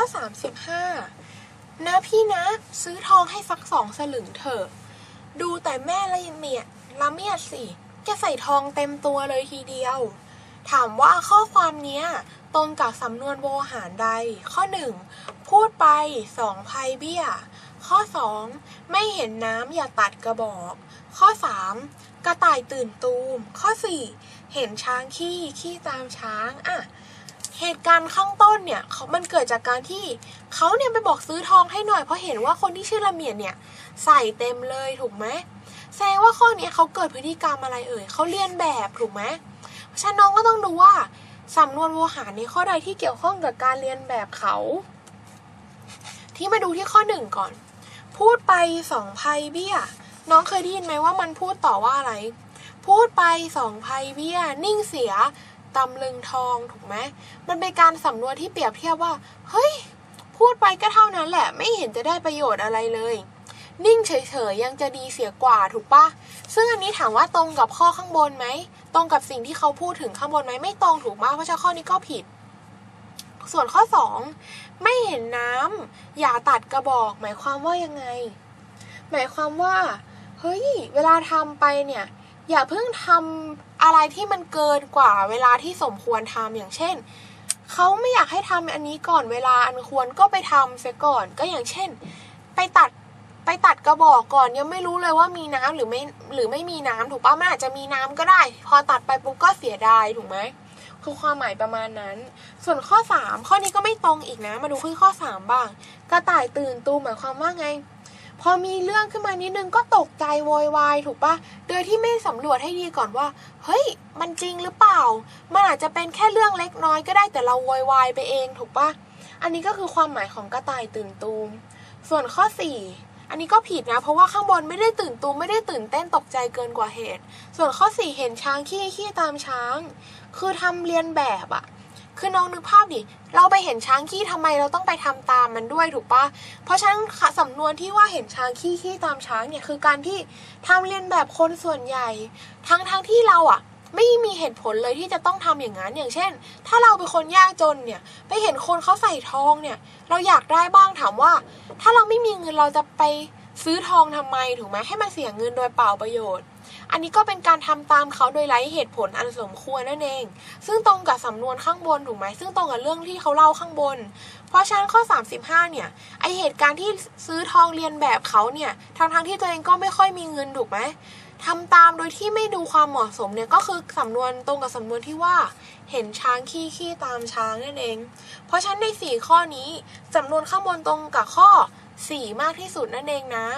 ข้อ 35 นะพี่นะ ซื้อทองให้สักสองสลึงเถอะ ดูแต่แม่ละเมียดละเมียดสิแกใส่ทองเต็มตัวเลยทีเดียว ถามว่าข้อความเนี้ยตรงกับสำนวนโวหารใด ข้อ 1 พูดไปสองภัยเบี้ย ข้อ 2 ไม่เห็นน้ำอย่าตัดกระบอก ข้อ 3 กระต่ายตื่นตูม ข้อ 4 เห็นช้างขี้ขี้ตามช้าง อะ เหตุการณ์ข้างต้นเนี่ยเขามันเกิดจากการที่เขาเนี่ยไปบอกซื้อทองให้หน่อยเพราะเห็นว่าคนที่ชื่อละเมียดเนี่ยใส่เต็มเลยถูกไหมแสดงว่าข้อนี้เขาเกิดพฤติกรรมอะไรเอ่ยเขาเรียนแบบถูกไหมฉันน้องก็ต้องดูว่าสำนวนโวหารในข้อใดที่เกี่ยวข้องกับการเรียนแบบเขา ที่มาดูที่ข้อหนึ่งก่อน พูดไปสองภัยเบี้ย น้องเคยได้ยินไหมว่ามันพูดต่อว่าอะไร พูดไปสองภัยเบี้ย นิ่งเสีย ตำลึงทองถูกไหมมันเป็นการสำนวนที่เปรียบเทียบว่า เฮ้ย พูดไปก็เท่านั้นแหละ ไม่เห็นจะได้ประโยชน์อะไรเลย นิ่งเฉยๆยังจะดีเสียกว่าถูกปะซึ่งอันนี้ถามว่าตรงกับข้อข้างบนไหม ตรงกับสิ่งที่เขาพูดถึงข้างบนไหมไม่ตรงถูกมากเพราะฉะนั้นข้อนี้ก็ผิด ส่วนข้อ 2 ไม่เห็นน้ำอย่าตัดกระบอก หมายความว่ายังไง หมายความว่า เฮ้ย เวลาทำไปเนี่ย อย่าเพิ่งทำอะไรที่มันเกินกว่าเวลาที่สมควรทำอย่างเช่นเขาไม่อยากให้ทำอันนี้ก่อนเวลาอันควรก็ไปทำเสียก่อนก็อย่างเช่น ไปตัดไปตัดกระบอกก่อนยังไม่รู้เลยว่ามีน้ำหรือไม่หรือไม่มีน้ำถูกปะมันอาจจะมีน้ำก็ได้ พอตัดไปปุ๊บก็เสียดายถูกไหมคือความหมายประมาณนั้น ส่วนข้อ 3 ข้อนี้ก็ไม่ตรงอีกนะ มาดูที่ข้อ 3 บ้าง กระต่ายตื่นตูมหมายความว่าไง พอมีเรื่องขึ้นมานิดนึงก็ตกใจโวยวายถูกปะโดยที่ไม่สำรวจให้ดีก่อนว่า เฮ้ย มันจริงหรือเปล่า มันอาจจะเป็นแค่เรื่องเล็กน้อยก็ได้แต่เราโวยวายไปเองถูกปะอันนี้ก็คือความหมายของกระต่ายตื่นตูม ส่วนข้อ 4 อันนี้ก็ผิดนะ เพราะว่าข้างบนไม่ได้ตื่นตูมไม่ได้ตื่นเต้นตกใจเกินกว่าเหตุ ส่วนข้อ 4 เห็นช้างขี้ขี้ตามช้าง คือทำเรียนแบบอะ คือน้องนึกภาพดิ เราไปเห็นช้างขี้ทำไมเราต้องไปทำตามมันด้วยถูกปะเพราะฉะนั้นค่ะสำนวนที่ว่าเห็นช้างขี้ขี้ตามช้างเนี่ยคือการที่ทำเรียนแบบคนส่วนใหญ่ ทั้งทั้งที่เราอะไม่มีเหตุผลเลยที่จะต้องทำอย่างนั้นอย่างเช่น ถ้าเราเป็นคนยากจนเนี่ยไปเห็นคนเขาใส่ทองเนี่ย เราอยากได้บ้างถามว่า ถ้าเราไม่มีเงินเราจะไป ซื้อทองทำไมถูกไหมให้มันเสียเงินโดยเปล่าประโยชน์ อันนี้ก็เป็นการทำตามเขาโดยไร้เหตุผลอันสมควรนั่นเอง ซึ่งตรงกับสำนวนข้างบนถูกไหมซึ่งตรงกับเรื่องที่เขาเล่าข้างบน เพราะฉะนั้นข้อ 35 เนี่ยไอเหตุการณ์ที่ซื้อทองเรียนแบบเขาเนี่ยทั้งทั้งที่ตัวเองก็ไม่ค่อยมีเงินถูกไหมทำตามโดยที่ไม่ดูความเหมาะสมเนี่ยก็คือสำนวนตรงกับสำนวนที่ว่า เห็นช้างขี้ขี้ตามช้างนั่นเอง เพราะฉะนั้นใน 4 ข้อนี้สำนวนข้างบนตรงกับข้อ 4 มากที่สุดนั่นเองนะ